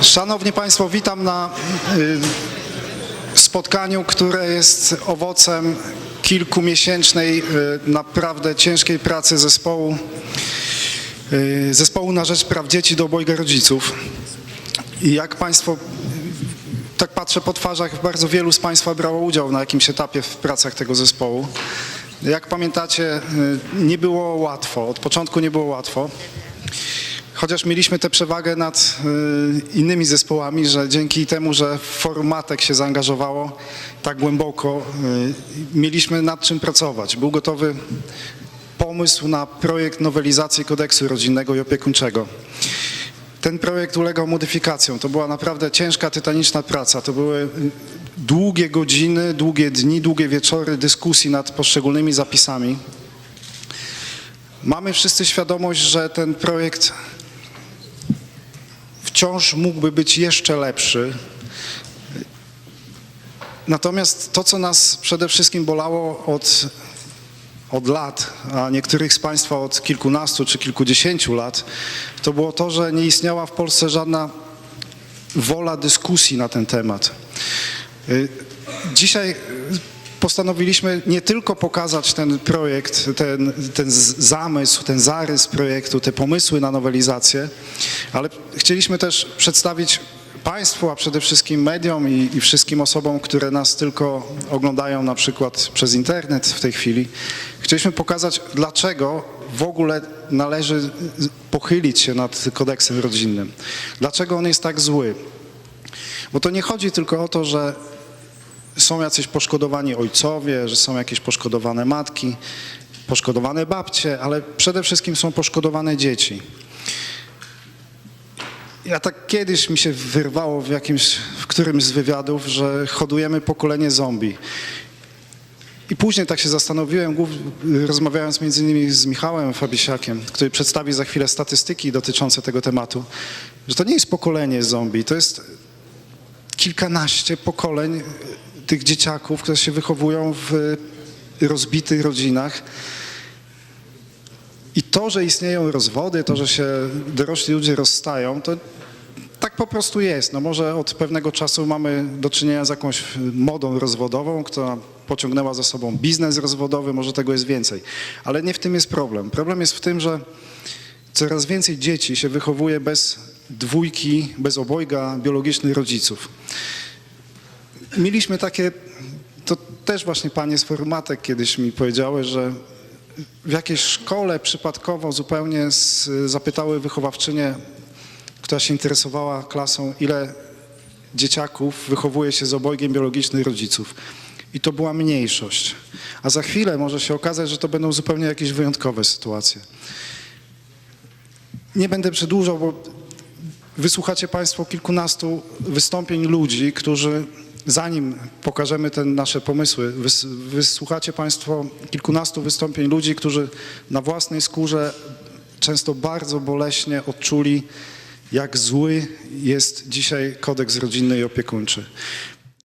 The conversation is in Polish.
Szanowni Państwo, witam na y, spotkaniu, które jest owocem kilkumiesięcznej, y, naprawdę ciężkiej pracy zespołu, y, zespołu na rzecz praw dzieci do obojga rodziców. I jak Państwo, tak patrzę po twarzach, bardzo wielu z Państwa brało udział na jakimś etapie w pracach tego zespołu. Jak pamiętacie, nie było łatwo, od początku nie było łatwo. Chociaż mieliśmy tę przewagę nad y, innymi zespołami, że dzięki temu, że Forum Matek się zaangażowało tak głęboko, y, mieliśmy nad czym pracować. Był gotowy pomysł na projekt nowelizacji kodeksu rodzinnego i opiekuńczego. Ten projekt ulegał modyfikacjom. To była naprawdę ciężka, tytaniczna praca. To były y, długie godziny, długie dni, długie wieczory dyskusji nad poszczególnymi zapisami. Mamy wszyscy świadomość, że ten projekt wciąż mógłby być jeszcze lepszy. Natomiast to, co nas przede wszystkim bolało od, od lat, a niektórych z Państwa od kilkunastu czy kilkudziesięciu lat, to było to, że nie istniała w Polsce żadna wola dyskusji na ten temat. Y, Dzisiaj postanowiliśmy nie tylko pokazać ten projekt, ten, ten zamysł, ten zarys projektu, te pomysły na nowelizację, ale chcieliśmy też przedstawić Państwu, a przede wszystkim mediom i, i wszystkim osobom, które nas tylko oglądają na przykład przez internet w tej chwili, chcieliśmy pokazać, dlaczego w ogóle należy pochylić się nad kodeksem rodzinnym. Dlaczego on jest tak zły. Bo to nie chodzi tylko o to, że są jacyś poszkodowani ojcowie, że są jakieś poszkodowane matki, poszkodowane babcie, ale przede wszystkim są poszkodowane dzieci. Ja tak kiedyś mi się wyrwało w jakimś, w którymś z wywiadów, że hodujemy pokolenie zombie. I później tak się zastanowiłem, rozmawiając między innymi z Michałem Fabisiakiem, który przedstawi za chwilę statystyki dotyczące tego tematu, że to nie jest pokolenie zombie, to jest kilkanaście pokoleń y, tych dzieciaków, które się wychowują w rozbitych rodzinach. I to, że istnieją rozwody, to, że się dorośli ludzie rozstają, to tak po prostu jest. No może od pewnego czasu mamy do czynienia z jakąś modą rozwodową, która pociągnęła za sobą biznes rozwodowy, może tego jest więcej. Ale nie w tym jest problem. Problem jest w tym, że coraz więcej dzieci się wychowuje bez dwójki, bez obojga biologicznych rodziców. Mieliśmy takie, to też właśnie panie z formatek kiedyś mi powiedziały, że w jakiejś szkole przypadkowo zupełnie z, zapytały wychowawczynię, która się interesowała klasą, ile dzieciaków wychowuje się z obojgiem biologicznych rodziców. I to była mniejszość. A za chwilę może się okazać, że to będą zupełnie jakieś wyjątkowe sytuacje. Nie będę przedłużał, bo wysłuchacie Państwo kilkunastu wystąpień ludzi, którzy zanim pokażemy te nasze pomysły, wys, wysłuchacie Państwo kilkunastu wystąpień ludzi, którzy na własnej skórze często bardzo boleśnie odczuli, jak zły jest dzisiaj kodeks rodzinny i opiekuńczy.